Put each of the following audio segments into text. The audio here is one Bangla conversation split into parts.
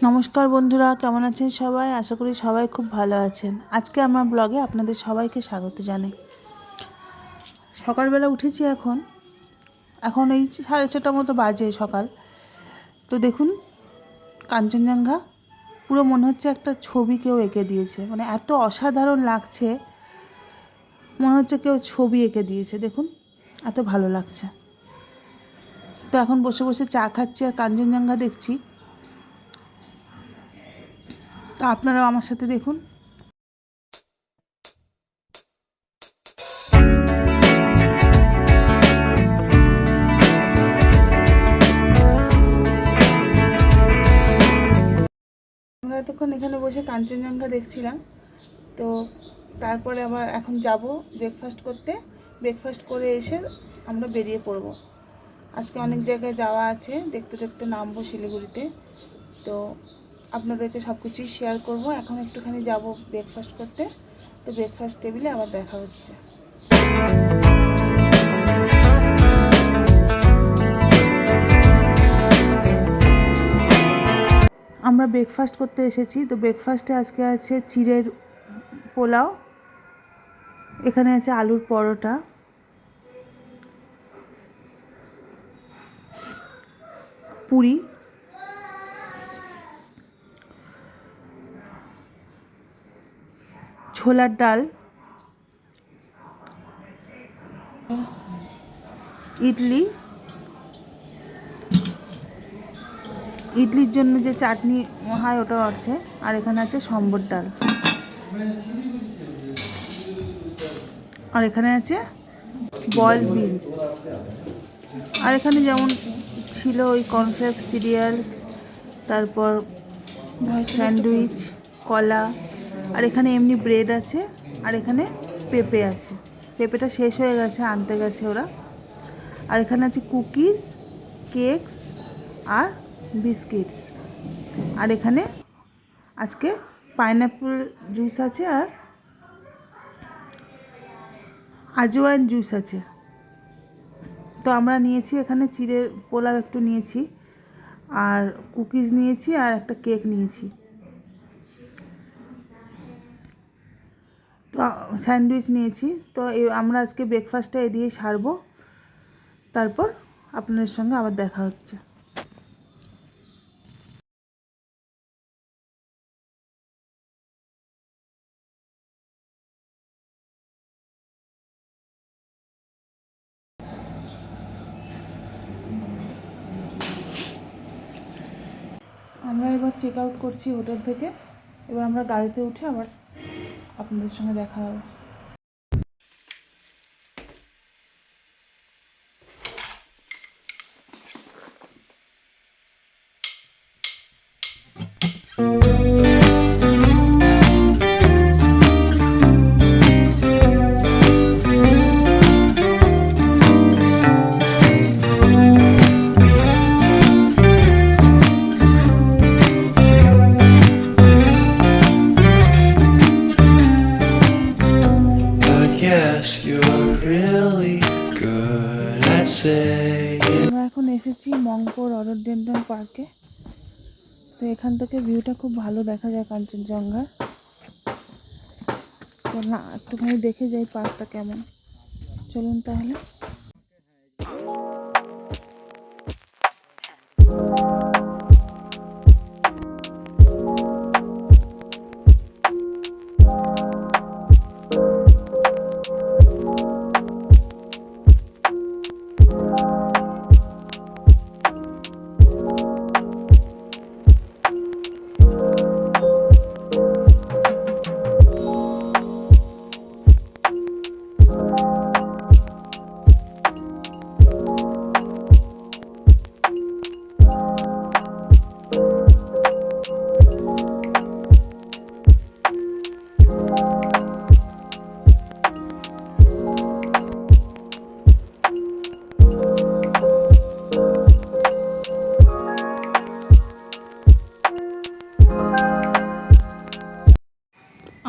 নমস্কার বন্ধুরা, কেমন আছেন সবাই? আশা করি সবাই খুব ভালো আছেন। আজকে আমার ব্লগে আপনাদের সবাইকে স্বাগত জানাই। সকালবেলা উঠেছি এখন। এখন এই সাড়ে ছটার মতো বাজে সকাল। তো দেখুন, কাঞ্চনজঙ্ঘা, পুরো মনে হচ্ছে একটা ছবি কেউ এঁকে দিয়েছে। মানে এত অসাধারণ লাগছে, মনে হচ্ছে কেউ ছবি এঁকে দিয়েছে। দেখুন, এত ভালো লাগছে। তো এখন বসে বসে চা খাচ্ছি আর কাঞ্চনজঙ্ঘা দেখছি। তো আপনারাও আমার সাথে দেখুন। আমরা এতক্ষণ এখানে বসে কাঞ্চনজঙ্ঘা দেখছিলাম। তো তারপরে আবার এখন যাব ব্রেকফাস্ট করতে। ব্রেকফাস্ট করে এসে আমরা বেরিয়ে পড়ব। আজকে অনেক জায়গায় যাওয়া আছে। দেখতে দেখতে নামবো শিলিগুড়িতে। তো আপনাদেরকে সব কিছুই শেয়ার করব। এখন একটুখানি যাব ব্রেকফাস্ট করতে। তো ব্রেকফাস্ট টেবিলে আবার দেখা হচ্ছে। আমরা ব্রেকফাস্ট করতে এসেছি। তো ব্রেকফাস্টে আজকে আছে চিড়ের পোলাও। এখানে আছে আলুর পরোটা। পুরি। ছোলার ডাল ইডলি ইডলির জন্য যে চাটনি হয় ওটা আছে আর এখানে আছে সম্বর ডাল। আর এখানে আছে বয়েল বিনস। আর এখানে যেমন ছিল ওই কর্নফ্লেক্স সিরিয়ালস তারপর স্যান্ডউইচ কলা। আর এখানে এমনি ব্রেড আছে, আর এখানে পেঁপে আছে। পেঁপেটা শেষ হয়ে গেছে, আনতে গেছে ওরা। আর এখানে আছে কুকিজ কেকস আর বিস্কিটস আর এখানে আজকে পাইনঅ্যাপেল জুস আছে আর আজওয়াইন জুস আছে। তো আমরা নিয়েছি এখানে চিড়ের পোলাও একটু নিয়েছি, আর কুকিজ নিয়েছি আর একটা কেক নিয়েছি। তো স্যান্ডউইচ নিয়েছি। তো আমরা আজকে ব্রেকফাস্টটা এ দিয়ে সারবো। তারপর আপনাদের সঙ্গে আবার দেখা হচ্ছে। আমরা এবার চেক আউট করছি হোটেল থেকে। এবার আমরা গাড়িতে উঠে আবার আপনাদের সঙ্গে দেখা হবে। পার্কে। তো এখান থেকে ভিউটা খুব ভালো দেখা যায় কাঞ্চনজঙ্ঘা না, একটুখানি দেখে যাই পার্কটা কেমন। চলুন তাহলে।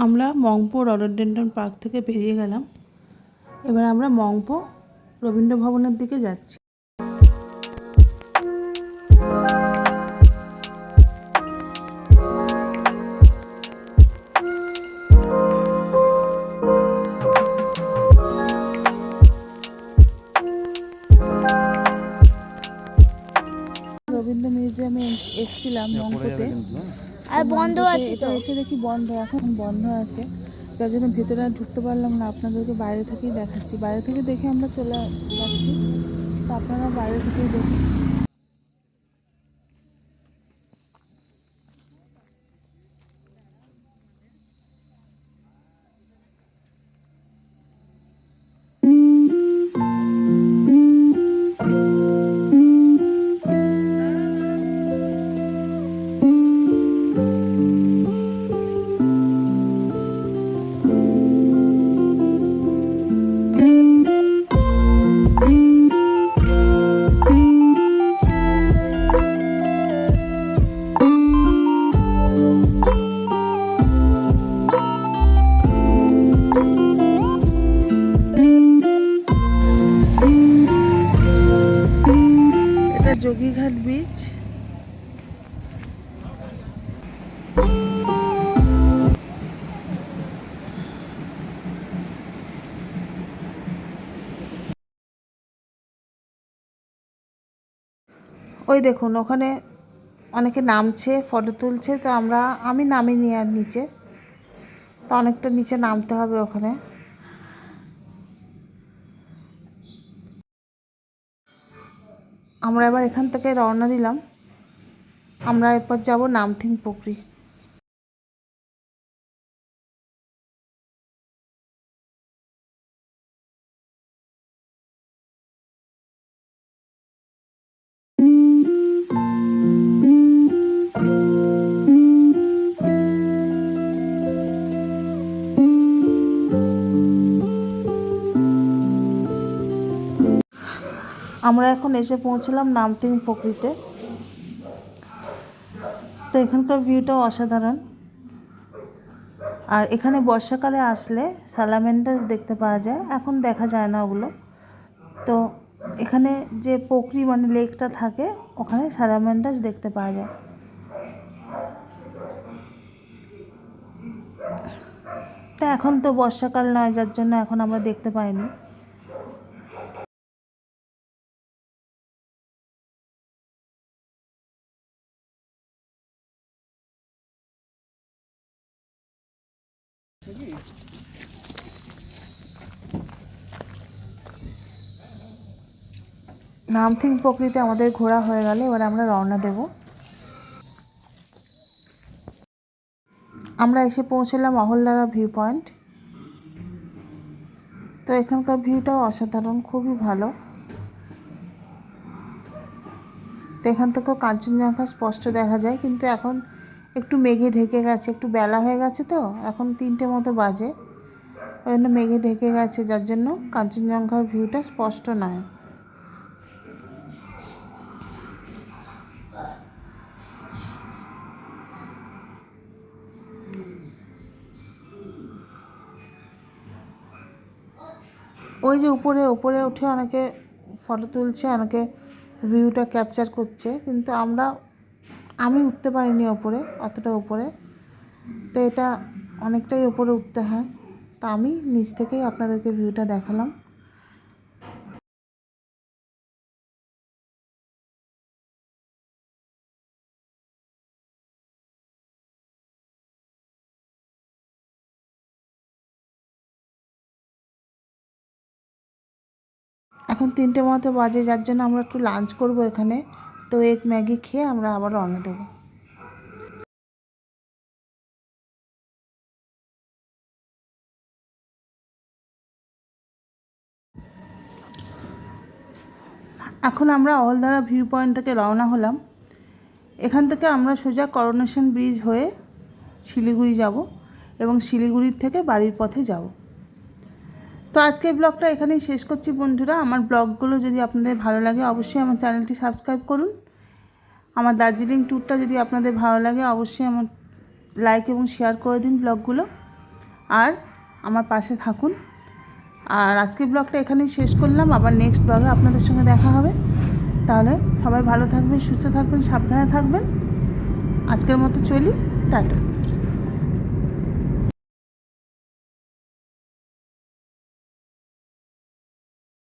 আমরা মংপো রডেন্ডন পার্ক থেকে বেরিয়ে গেলাম। এবার আমরা মংপো রবীন্দ্র ভবনের দিকে যাচ্ছি। রবীন্দ্র মিউজিয়ামে এসেছিলাম মংপোতে। আর বন্ধ আছে তো। এসে দেখি বন্ধ এখন বন্ধ আছে। যার জন্য ভেতরে আর ঢুকতে পারলাম না আপনাদেরকে বাইরে থেকেই দেখাচ্ছি। বাইরে থেকে দেখে আমরা চলে যাচ্ছি। তো আপনারা বাইরে থেকেই দেখুন। ওই দেখুন, ওখানে অনেকে নামছে ফটো তুলছে, তো আমরা, আমি নামি নি আর নিচে। তো অনেকটা নিচে নামতে হবে ওখানে। আমরা এবার এখান থেকে রওনা দিলাম। আমরা এরপর যাব নামথিং পুকুরি। আমরা এখন এসে পৌঁছলাম নামতিং পুকুরিতে তো এখানকার ভিউটাও অসাধারণ। আর এখানে বর্ষাকালে আসলে সালামেন্ডাস দেখতে পাওয়া যায়, এখন দেখা যায় না ওগুলো। তো এখানে যে পুকুরি মানে লেকটা থাকে, ওখানে সালামেন্ডাস দেখতে পাওয়া যায়। তা এখন তো বর্ষাকাল নয়, যার জন্য এখন আমরা দেখতে পাইনি। নামথিং প্রকৃতি আমাদের ঘোরা হয়ে গেলে, এবার আমরা রওনা দেব। আমরা এসে পৌঁছলাম অহলদারা ভিউ পয়েন্ট তো এখানকার ভিউটাও অসাধারণ, খুবই ভালো। তো এখান থেকেও কাঞ্চনজঙ্ঘা স্পষ্ট দেখা যায়, কিন্তু এখন একটু মেঘে ঢেকে গেছে, একটু বেলা হয়ে গেছে তো, এখন তিনটে মতো বাজে। ওই জন্য মেঘে ঢেকে গেছে, যার জন্য কাঞ্চনজঙ্ঘার ভিউটা স্পষ্ট নয়। ওই যে উপরে উপরে উঠে অনেকে ফটো তুলছে, অনেকে ভিউটা ক্যাপচার করছে, কিন্তু আমরা, আমি উঠতে পারিনি ওপরে অতটা ওপরে তো এটা অনেকটাই ওপরে উঠতে হয়। তা আমি নিচ থেকেই আপনাদেরকে ভিউটা দেখালাম। এখন তিনটে মতো বাজে, যার জন্য আমরা একটু লাঞ্চ করব এখানে। তো এক ম্যাগি খেয়ে আমরা আবার রওনা দেবো। এখন আমরা অলদারা ভিউ পয়েন্ট থেকে রওনা হলাম। এখান থেকে আমরা সোজা করোনেশন ব্রিজ হয়ে শিলিগুড়ি যাব এবং শিলিগুড়ির থেকে বাড়ির পথে যাব। তো আজকের ব্লগটা এখানেই শেষ করছি বন্ধুরা। আমার ব্লগগুলো যদি আপনাদের ভালো লাগে, অবশ্যই আমার চ্যানেলটি সাবস্ক্রাইব করুন। আমার দার্জিলিং ট্যুরটা যদি আপনাদের ভালো লাগে, অবশ্যই আমার লাইক এবং শেয়ার করে দিন ব্লগগুলো। আর আমার পাশে থাকুন। আর আজকের ব্লগটা এখানেই শেষ করলাম। আবার নেক্সট ব্লগে আপনাদের সঙ্গে দেখা হবে। তাহলে সবাই ভালো থাকবেন, সুস্থ থাকবেন, সাবধানে থাকবেন। আজকের মতো চলি। টাটা।